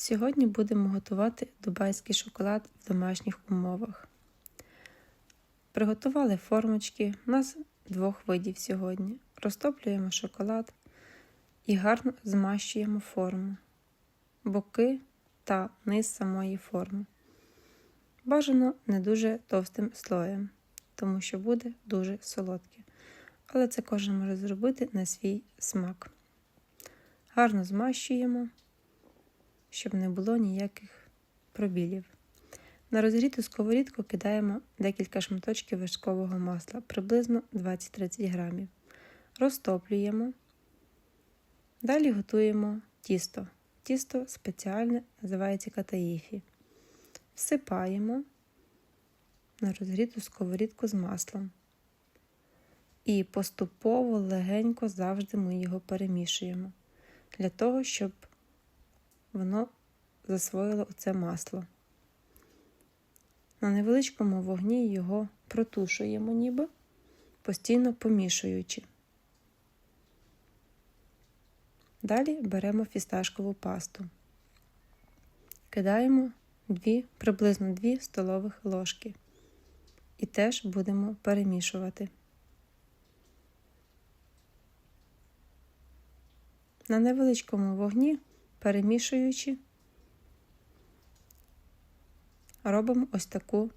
Сьогодні будемо готувати дубайський шоколад в домашніх умовах. Приготували формочки. У нас двох видів сьогодні. Розтоплюємо шоколад і гарно змащуємо форму, боки та низ самої форми. Бажано не дуже товстим слоєм, тому що буде дуже солодке. Але це кожен може зробити на свій смак. Гарно змащуємо щоб не було ніяких пробілів. На розгріту сковорідку кидаємо декілька шматочків вершкового масла, приблизно 20-30 грамів. Розтоплюємо. Далі готуємо тісто. Тісто спеціальне називається катаїфі. Всипаємо на розгріту сковорідку з маслом. І поступово легенько завжди ми його перемішуємо для того, щоб воно засвоїло оце масло. На невеличкому вогні його протушуємо, ніби, постійно помішуючи. Далі беремо фісташкову пасту. Кидаємо 2, приблизно 2 столових ложки. І теж будемо перемішувати. На невеличкому вогні перемішуючи, робимо ось таку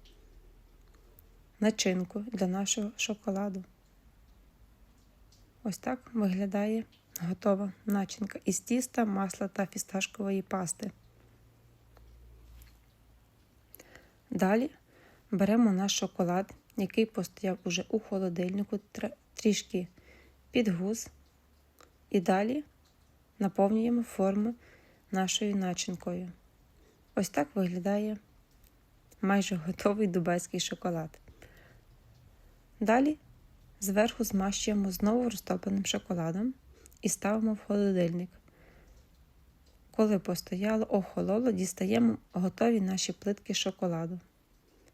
начинку для нашого шоколаду. Ось так виглядає готова начинка із тіста, масла та фісташкової пасти. Далі беремо наш шоколад, який постояв уже у холодильнику, трішки підгуз, і далі наповнюємо форми нашою начинкою. Ось так виглядає майже готовий дубайський шоколад. Далі зверху змащуємо знову розтопленим шоколадом і ставимо в холодильник. Коли постояло, охололо, дістаємо готові наші плитки шоколаду.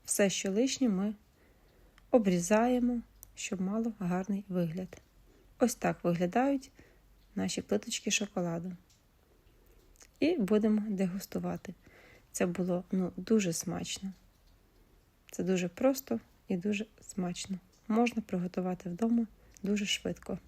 Все, що лишнє, ми обрізаємо, щоб мало гарний вигляд. Ось так виглядають наші плиточки шоколаду. І будемо дегустувати. Це було ну, дуже смачно. Це дуже просто і дуже смачно. Можна приготувати вдома дуже швидко.